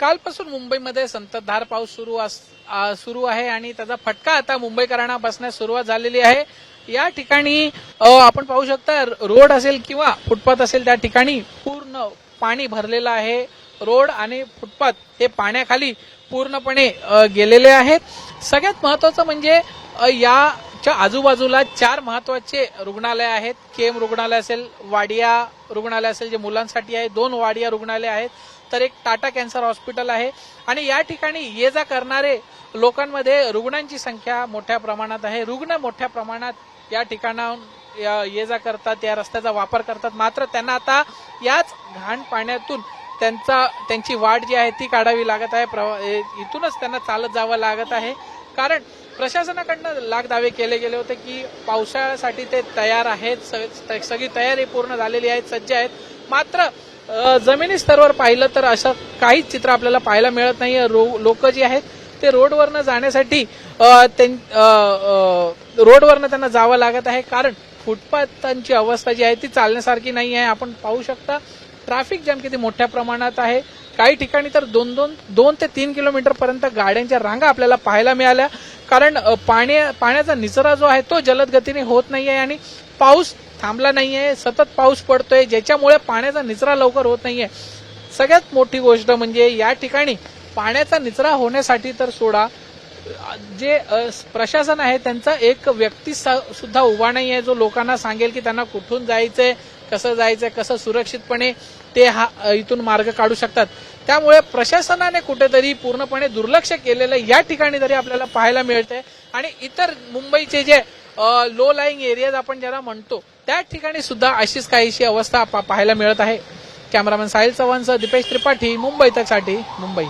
कालपासून मुंबईमध्ये संततधार पाऊस सुरू सुरू आहे आणि त्याचा फटका आता मुंबईकरांना बसण्यास सुरुवात झालेली आहे. या ठिकाणी आपण पाहू शकता रोड असेल किंवा फुटपाथ असेल त्या ठिकाणी पूर्ण पाणी भरलेलं आहे. रोड आणि फुटपाथ हे पाण्याखाली पूर्णपणे गेलेले आहेत. सगळ्यात महत्वाचं म्हणजे या च्या आजूबाजूला चार महत्त्वाचे रुग्णालय आहेत. केम रुग्णालय असेल वाडिया रुग्णालय असेल जे मुलांसाठी आहे. दोन वाडिया रुग्णालय आहेत. तर एक टाटा कॅन्सर हॉस्पिटल आहे. आणि या ठिकाणी ये जा करणारे लोकांमध्ये रुग्णांची संख्या मोठ्या प्रमाणात आहे. रुग्ण मोठ्या प्रमाणात या ठिकाणाहून ये जा करतात या रस्त्याचा वापर करतात. मात्र त्यांना आता याच घाण पाण्यातून त्यांचा त्यांची वाट जी आहे ती काढावी लागत आहे. प्रवा- इथूनच त्यांना चालत जावं लागत आहे. कारण प्रशासनाकडनं लाख दावे केले गेले होते की पावसाळ्यासाठी ते तयार आहेत सगळी तयारी पूर्ण झालेली आहेत सज्ज आहेत. मात्र जमिनी स्तरावर पाहिलं तर असं काहीच चित्र आपल्याला पाहायला मिळत नाही. लोक जी आहेत ते रोडवरनं जाण्यासाठी त्यां- रोडवरनं त्यांना जावं लागत आहे. कारण फुटपाथांची अवस्था जी आहे ती चालण्यासारखी नाही आहे. आपण पाहू शकता ट्रॅफिक जाम किती मोठ्या प्रमाणात आहे. काही ठिकाणी तर दोन दोन दोन ते तीन किलोमीटर पर्यंत गाड्यांच्या रांगा आपल्याला पाहायला मिळाल्या. कारण पाण्या पाण्याचा निचरा जो आहे तो जलद गतीने होत नाही आहे आणि पाऊस थांबला नाहीये सतत पाऊस पडतोय ज्याच्यामुळे पाण्याचा निचरा लवकर होत नाहीये. सगळ्यात मोठी गोष्ट म्हणजे या ठिकाणी पाण्याचा निचरा होण्यासाठी तर सोडा जे प्रशासन आहे त्यांचा एक व्यक्ती स- सुद्धा उभा नाही आहे जो लोकांना सांगेल की त्यांना कुठून जायचंय कसं जायचंय कसं सुरक्षितपणे ते हा इथून मार्ग काढू शकतात. त्यामुळे प्रशासनाने कुठेतरी पूर्णपणे दुर्लक्ष केलेलं या ठिकाणी तरी आपल्याला पाहायला मिळतंय. आणि इतर मुंबईचे जे लो लाईंग एरियाज आपण ज्याला म्हणतो त्या ठिकाणी सुद्धा अशीच काहीशी अवस्था पा- पाहायला मिळत आहे. कॅमेरामॅन साहिल चव्हाणसह दीपेश त्रिपाठी मुंबई तकसाठी मुंबई.